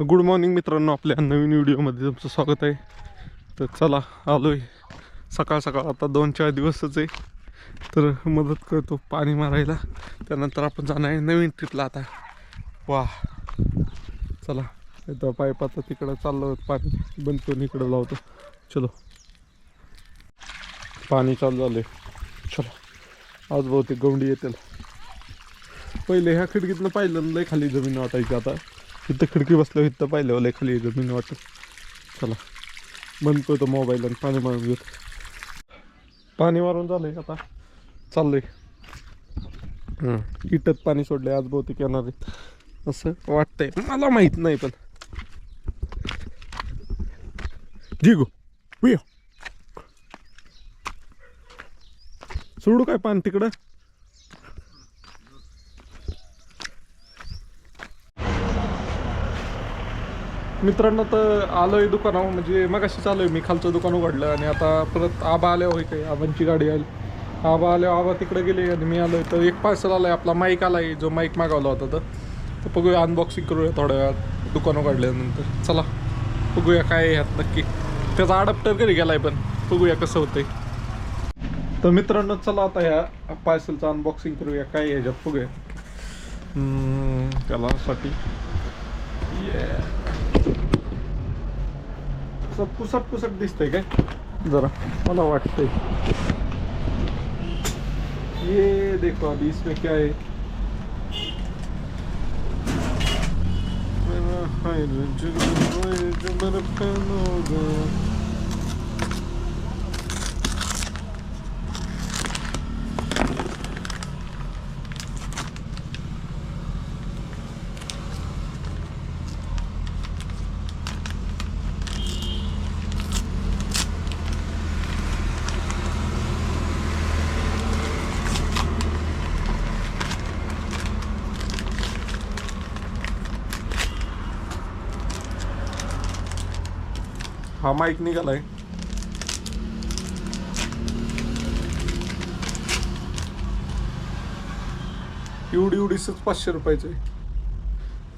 Good morning मित्रांनो आपल्या नवीन व्हिडिओमध्ये तुमचं स्वागत आहे. तर चला आलो आहे सकाळ सकाळ आता दोन चार दिवसच आहे. तर मदत करतो पाणी मारायला. त्यानंतर आपण जाणार आहे नवीन ट्रिपला आता. वा चला इथं पाईपाचं तिकडं चाललो पाणी बंद करून इकडं लावतो. चलो. पाणी चालू झालं आहे चलो आज बहुतेक गवंडी येतील. पहिले ह्या खिडकीतनं पाहिलं लय खाली जमीन वाटायची आता. इथं खिडकी बसल्यावर इथं पाहिलं खाली जमीन वाटत. चला. बंद करतो मोबाईल आणि पाणी मारून घेतो. पाणी मारून झालंय आता. चाललंय. इटत पाणी सोडलंय आज बहुतेक येणार. आहे असं वाटतंय. मला माहीत नाही पण. जिगो सोडू काय पाणी तिकडं? मित्रांनो तर आलोय दुकानावर म्हणजे मगाशी चालू आहे मी खालचं दुकान उघडलं आणि आता परत आबा आल्या होय काही आबांची गाडी आली. आबा आल्या आबा तिकडे गेले आणि मी आलोय. तर एक पार्सल आलाय आपला माईक आलाय जो माईक मागवला होता तर. तर बघूया अनबॉक्सिंग करूया थोड्या वेळात. दुकान उघडल्यानंतर. चला बघूया काय ह्यात नक्की. त्याचा अडॅप्टर घरी गेलाय पण बघूया कसं होतंय. तर मित्रांनो चला आता ह्या पार्सलचं अनबॉक्सिंग करूया काय ह्याच्यात बघूया. त्यालासाठी त्याला असं पुसट पुसट दिसतंय काय? जरा मला वाटतंय. ये देखो अभी इसमें क्या है? मेरा हाय जुगनू जो मेरा फैन होगा। हा माईक निघालाय. एवढी एवढीच पाचशे रुपयाचे.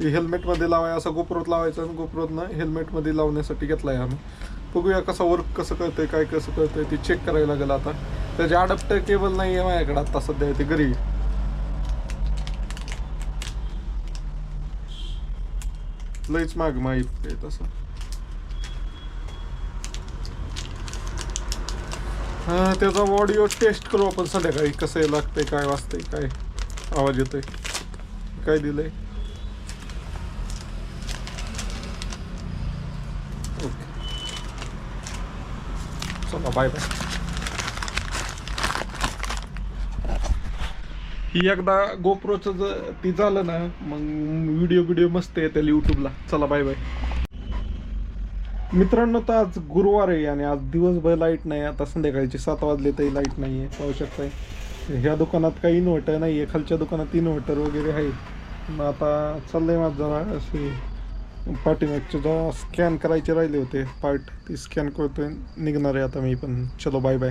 हे हेल्मेटमध्ये लावाय असा गोप्रोत लावायचा आणि गोप्रोतनं हेल्मेटमध्ये लावण्यासाठी घेतलाय आम्ही. बघूया कसा वर्क कसं कळतंय काय कसं कळतंय ते चेक करायला लागेल आता. त्याचे अडप्टर केबल नाही आहे माझ्याकडे आता सध्या ते घरी लईच माग माहीत आहे तसं. त्याचा ऑडिओ टेस्ट करू आपण संध्याकाळी. कसं लागतंय काय वाजतंय काय आवाज येतोय? काय दिलंय? ओके. चला बाय बाय ही एकदा गोप्रोचं जर ती झालं ना मग व्हिडिओ व्हिडिओ मस्त येतील यूट्यूबला चला बाय बाय मित्रांनो तर आज गुरुवार आहे आणि आज दिवसभर लाइट नाही. आता संध्याकाळचे सात वाजले तरी लाइट नाही आहे पाहू शकताय ह्या दुकानात काही इन्व्हर्टर नाही आहे खालच्या दुकानात इन्व्हर्टर वगैरे आहे. मग आता चाललंय माझं जरा असे पाठीमागचे जरा स्कॅन करायचे राहिले होते. पार्ट ते स्कॅन करतोय. निघणार आहे आता मी पण. चलो बाय बाय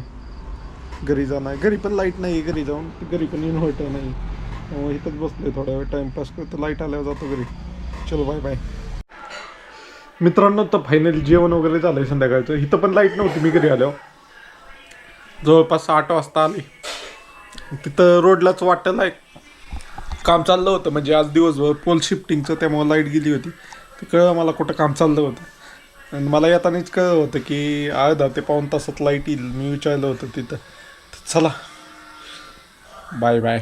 घरी जाणार. घरी पण लाइट नाही आहे घरी जाऊन. घरी पण इन्व्हर्टर नाही इथंच बसले थोडा वेळ. टाईमपास करतो. लाइट आल्यावर जातो घरी. चलो बाय बाय मित्रांनो तर फायनल जेवण वगैरे झालं आहे संध्याकाळचं. इथं पण लाइट नव्हती मी घरी आलो जवळपास आठ वाजता आली. तिथं रोडलाच वाटेल आहे काम चाललं होतं. म्हणजे आज दिवसभर पोल शिफ्टिंगचं त्यामुळे लाइट गेली होती. ते कळलं मला कुठं काम चाललं होतं. आणि मला येतानाच कळलं होतं की अर्धा ते पाऊन तासात लाइट येईल. मी विचारलं होतं तिथं. चला. Bye bye